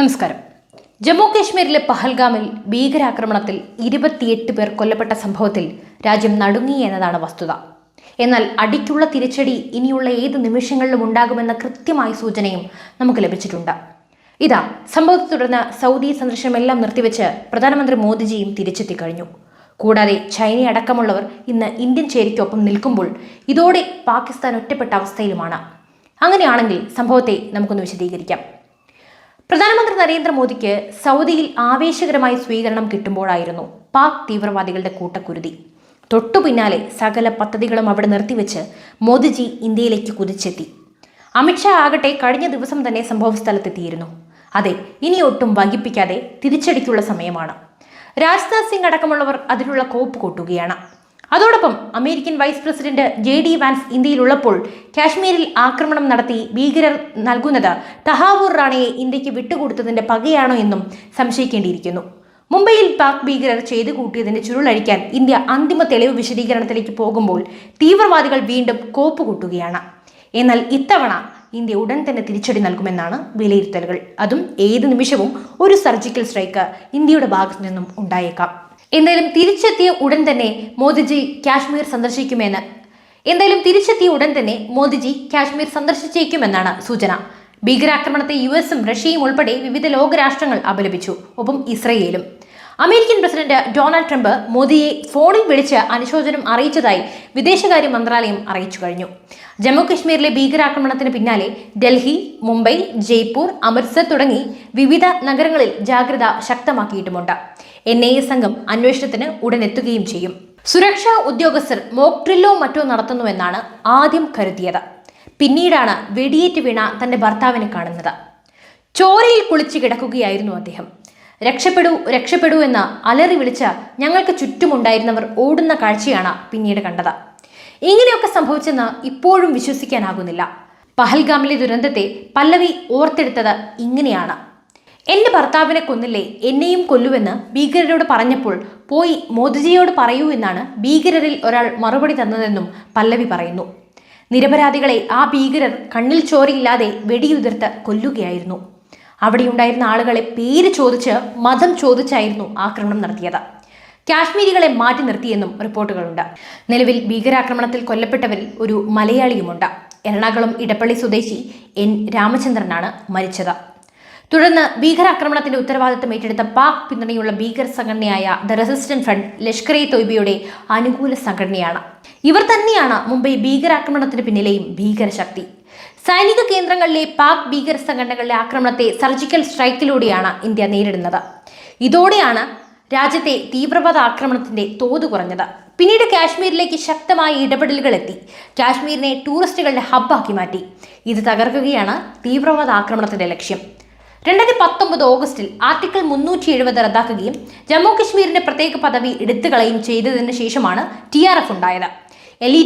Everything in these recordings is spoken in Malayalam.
നമസ്കാരം. ജമ്മു കാശ്മീരിലെ പഹൽഗാമിൽ ഭീകരാക്രമണത്തിൽ ഇരുപത്തിയെട്ട് പേർ കൊല്ലപ്പെട്ട സംഭവത്തിൽ രാജ്യം നടുങ്ങി എന്നതാണ് വസ്തുത. എന്നാൽ അടിക്കുള്ള തിരിച്ചടി ഇനിയുള്ള ഏത് നിമിഷങ്ങളിലും ഉണ്ടാകുമെന്ന കൃത്യമായ സൂചനയും നമുക്ക് ലഭിച്ചിട്ടുണ്ട്. ഇതാ സംഭവത്തെ തുടർന്ന് സൗദി സന്ദർശനമെല്ലാം നിർത്തിവെച്ച് പ്രധാനമന്ത്രി മോദിജിയും തിരിച്ചെത്തി കഴിഞ്ഞു. കൂടാതെ ചൈന അടക്കമുള്ളവർ ഇന്ന് ഇന്ത്യൻ ചേരിക്കൊപ്പം നിൽക്കുമ്പോൾ ഇതോടെ പാകിസ്ഥാൻ ഒറ്റപ്പെട്ട അവസ്ഥയിലുമാണ്. അങ്ങനെയാണെങ്കിൽ സംഭവത്തെ നമുക്കൊന്ന് വിശദീകരിക്കാം. പ്രധാനമന്ത്രി നരേന്ദ്രമോദിക്ക് സൗദിയിൽ ആവേശകരമായ സ്വീകരണം കിട്ടുമ്പോഴായിരുന്നു പാക് തീവ്രവാദികളുടെ കൂട്ടക്കുരുതി. തൊട്ടു പിന്നാലെ സകല പദ്ധതികളും അവിടെ നിർത്തിവെച്ച് മോദിജി ഇന്ത്യയിലേക്ക് കുതിച്ചെത്തി. അമിത്ഷാ ആകട്ടെ കഴിഞ്ഞ ദിവസം തന്നെ സംഭവ സ്ഥലത്തെത്തിയിരുന്നു. അതെ ഇനി ഒട്ടും വൈകിപ്പിക്കാതെ തിരിച്ചടിക്കുള്ള സമയമാണ്. രാജ്നാഥ് സിംഗ് അടക്കമുള്ളവർ അതിനുള്ള കോപ്പ് കൂട്ടുകയാണ്. അതോടൊപ്പം American vice president J D Vance ഇന്ത്യയിലുള്ളപ്പോൾ കാശ്മീരിൽ ആക്രമണം നടത്തി ഭീകരർ നൽകുന്നത് തഹാവൂർ റാണയെ ഇന്ത്യയ്ക്ക് വിട്ടുകൊടുത്തതിന്റെ പകയാണോ എന്നും സംശയിക്കേണ്ടിയിരിക്കുന്നു. മുംബൈയിൽ പാക് ഭീകരർ ചെയ്തു കൂട്ടിയതിന്റെ ചുരുളഴിക്കാൻ ഇന്ത്യ അന്തിമ തെളിവ് വിശദീകരണത്തിലേക്ക് പോകുമ്പോൾ തീവ്രവാദികൾ വീണ്ടും കോപ്പ് കൂട്ടുകയാണ്. എന്നാൽ ഇത്തവണ ഇന്ത്യ ഉടൻ തന്നെ തിരിച്ചടി നൽകുമെന്നാണ് വിലയിരുത്തലുകൾ. അതും ഏത് നിമിഷവും ഒരു സർജിക്കൽ സ്ട്രൈക്ക് ഇന്ത്യയുടെ ഭാഗത്തു നിന്നും ഉണ്ടായേക്കാം. എന്തായാലും തിരിച്ചെത്തിയ ഉടൻ തന്നെ മോദിജി കാശ്മീർ സന്ദർശിക്കുമെന്ന്. എന്തായാലും തിരിച്ചെത്തിയ ഉടൻ തന്നെ മോദിജി കാശ്മീർ സന്ദർശിച്ചേക്കുമെന്നാണ് സൂചന. ഭീകരാക്രമണത്തെ യു എസും റഷ്യയും ഉൾപ്പെടെ വിവിധ ലോകരാഷ്ട്രങ്ങൾ അപലപിച്ചു. ഒപ്പം ഇസ്രയേലും. അമേരിക്കൻ പ്രസിഡന്റ് ഡൊണാൾഡ് ട്രംപ് മോദിയെ ഫോണിൽ വിളിച്ച് അനുശോചനം അറിയിച്ചതായി വിദേശകാര്യ മന്ത്രാലയം അറിയിച്ചു കഴിഞ്ഞു. ജമ്മു കശ്മീരിലെ ഭീകരാക്രമണത്തിന് പിന്നാലെ ഡൽഹി മുംബൈ ജയ്പൂർ അമൃത്സർ തുടങ്ങി വിവിധ നഗരങ്ങളിൽ ജാഗ്രത ശക്തമാക്കിയിട്ടുമുണ്ട്. എൻ ഐ എ സംഘം അന്വേഷണത്തിന് ഉടനെത്തുകയും ചെയ്യും. സുരക്ഷാ ഉദ്യോഗസ്ഥർ മോക്ക് ഡ്രില്ലോ മറ്റോ നടത്തുന്നുവെന്നാണ് ആദ്യം കരുതിയത്. പിന്നീടാണ് വെടിയേറ്റ് വീണ തന്റെ ഭർത്താവിനെ കാണുന്നത്. ചോരയിൽ കുളിച്ചു കിടക്കുകയായിരുന്നു അദ്ദേഹം. രക്ഷപ്പെടൂ രക്ഷപ്പെടൂ എന്ന് അലറി വിളിച്ച ഞങ്ങൾക്ക് ചുറ്റുമുണ്ടായിരുന്നവർ ഓടുന്ന കാഴ്ചയാണ് പിന്നീട് കണ്ടത്. ഇങ്ങനെയൊക്കെ സംഭവിച്ചെന്ന് ഇപ്പോഴും വിശ്വസിക്കാനാകുന്നില്ല. പഹൽഗാമിലെ ദുരന്തത്തെ പല്ലവി ഓർത്തെടുത്തത് ഇങ്ങനെയാണ്. എന്റെ ഭർത്താവിനെ കൊന്നില്ലേ എന്നെയും കൊല്ലുവെന്ന് ഭീകരരോട് പറഞ്ഞപ്പോൾ പോയി മോദിജിയോട് പറയൂ എന്നാണ് ഭീകരരിൽ ഒരാൾ മറുപടി തന്നതെന്നും പല്ലവി പറയുന്നു. നിരപരാധികളെ ആ ഭീകരർ കണ്ണിൽ ചോരയില്ലാതെ വെടിയുതിർത്ത് കൊല്ലുകയായിരുന്നു. അവിടെയുണ്ടായിരുന്ന ആളുകളെ പേര് ചോദിച്ച് മതം ചോദിച്ചായിരുന്നു ആക്രമണം നടത്തിയത്. കാശ്മീരികളെ മാറ്റി നിർത്തിയെന്നും റിപ്പോർട്ടുകളുണ്ട്. നിലവിൽ ഭീകരാക്രമണത്തിൽ കൊല്ലപ്പെട്ടവരിൽ ഒരു മലയാളിയുമുണ്ട്. എറണാകുളം ഇടപ്പള്ളി സ്വദേശി എൻ. രാമചന്ദ്രനാണ് മരിച്ചത്. തുടർന്ന് ഭീകരാക്രമണത്തിന്റെ ഉത്തരവാദിത്തം ഏറ്റെടുത്ത പാക് പിന്തുണയുള്ള ഭീകര സംഘടനയായ the resistant front Lashkar e തൊയ്ബയുടെ അനുകൂല സംഘടനയാണ്. ഇവർ തന്നെയാണ് മുംബൈ ഭീകരാക്രമണത്തിന് പിന്നിലെയും ഭീകരശക്തി. സൈനിക കേന്ദ്രങ്ങളിലെ പാക് ഭീകര സംഘടനകളുടെ ആക്രമണത്തെ സർജിക്കൽ സ്ട്രൈക്കിലൂടെയാണ് ഇന്ത്യ നേരിടുന്നത്. ഇതോടെയാണ് രാജ്യത്തെ തീവ്രവാദ ആക്രമണത്തിന്റെ തോത് കുറഞ്ഞത്. പിന്നീട് കാശ്മീരിലേക്ക് ശക്തമായ ഇടപെടലുകൾ എത്തി. കാശ്മീരിനെ ടൂറിസ്റ്റുകളുടെ ഹബ്ബാക്കി മാറ്റി. ഇത് തകർക്കുകയാണ് തീവ്രവാദ ആക്രമണത്തിന്റെ ലക്ഷ്യം. രണ്ടായിരത്തി പത്തൊമ്പത് ഓഗസ്റ്റിൽ ആർട്ടിക്കിൾ മുന്നൂറ്റി എഴുപത് റദ്ദാക്കുകയും ജമ്മു കശ്മീരിന്റെ പ്രത്യേക പദവി എടുത്തുകളയും ചെയ്തതിനു ശേഷമാണ് ടി ആർ എഫ് ഉണ്ടായത്.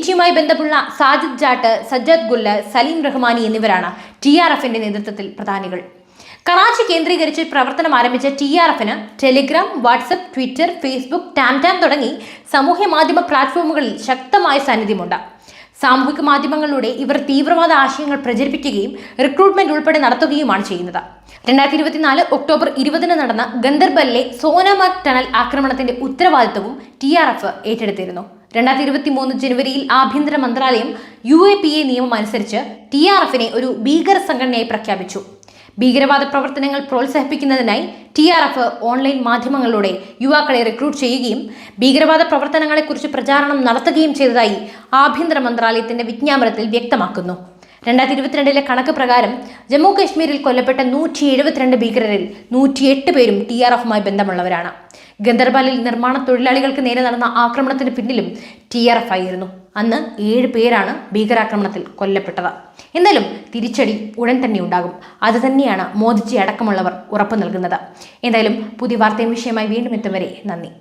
ടിയുമായി ബന്ധമുള്ള സാജിദ് ജാട്ട് സജ്ജദ് ഗുല്ല സലീം റഹ്മാനി എന്നിവരാണ് ടി ആർ എഫിന്റെ നേതൃത്വത്തിൽ പ്രധാനികൾ. കറാച്ചി കേന്ദ്രീകരിച്ച് പ്രവർത്തനം ആരംഭിച്ച ടി ആർ എഫിന് Telegram WhatsApp Twitter Facebook TamTam തുടങ്ങി സാമൂഹ്യ മാധ്യമ പ്ലാറ്റ്ഫോമുകളിൽ ശക്തമായ സാന്നിധ്യമുണ്ട്. സാമൂഹിക മാധ്യമങ്ങളിലൂടെ ഇവർ തീവ്രവാദ ആശയങ്ങൾ പ്രചരിപ്പിക്കുകയും റിക്രൂട്ട്മെന്റ് ഉൾപ്പെടെ നടത്തുകയുമാണ് ചെയ്യുന്നത്. രണ്ടായിരത്തി ഇരുപത്തിനാല് ഒക്ടോബർ ഇരുപതിന് നടന്ന ഗന്ദർബലിലെ സോനമാർഗ് ടണൽ ആക്രമണത്തിന്റെ ഉത്തരവാദിത്തവും ടി ഏറ്റെടുത്തിരുന്നു. രണ്ടായിരത്തി ഇരുപത്തി മൂന്ന് ജനുവരിയിൽ ആഭ്യന്തര മന്ത്രാലയം യു എ പി എ നിയമം അനുസരിച്ച് ടി ആർ എഫിനെ ഒരു ഭീകര സംഘടനയായി പ്രഖ്യാപിച്ചു. ഭീകരവാദ പ്രവർത്തനങ്ങൾ പ്രോത്സാഹിപ്പിക്കുന്നതിനായി ടി ആർ എഫ് ഓൺലൈൻ മാധ്യമങ്ങളിലൂടെ യുവാക്കളെ റിക്രൂട്ട് ചെയ്യുകയും ഭീകരവാദ പ്രവർത്തനങ്ങളെക്കുറിച്ച് പ്രചാരണം നടത്തുകയും ചെയ്തതായി ആഭ്യന്തര മന്ത്രാലയത്തിന്റെ വിജ്ഞാപനത്തിൽ വ്യക്തമാക്കുന്നു. രണ്ടായിരത്തി ഇരുപത്തിരണ്ടിലെ കണക്ക് പ്രകാരം ജമ്മു കാശ്മീരിൽ കൊല്ലപ്പെട്ട നൂറ്റി എഴുപത്തിരണ്ട് ഭീകരരിൽ നൂറ്റിയെട്ട് പേരും ടി ആർ എഫുമായി ബന്ധമുള്ളവരാണ്. ഗന്ദർബാലിൽ നിർമ്മാണ തൊഴിലാളികൾക്ക് നേരെ നടന്ന ആക്രമണത്തിന് പിന്നിലും ടി ആർ എഫ് ആയിരുന്നു. അന്ന് ഏഴ് പേരാണ് ഭീകരാക്രമണത്തിൽ കൊല്ലപ്പെട്ടത്. എന്നാലും തിരിച്ചടി ഉടൻ തന്നെ ഉണ്ടാകും. അത് തന്നെയാണ് മോദിജി അടക്കമുള്ളവർ ഉറപ്പു നൽകുന്നത്. എന്തായാലും പുതിയ വാർത്തയും വിഷയമായി വീണ്ടും എത്തും വരെ നന്ദി.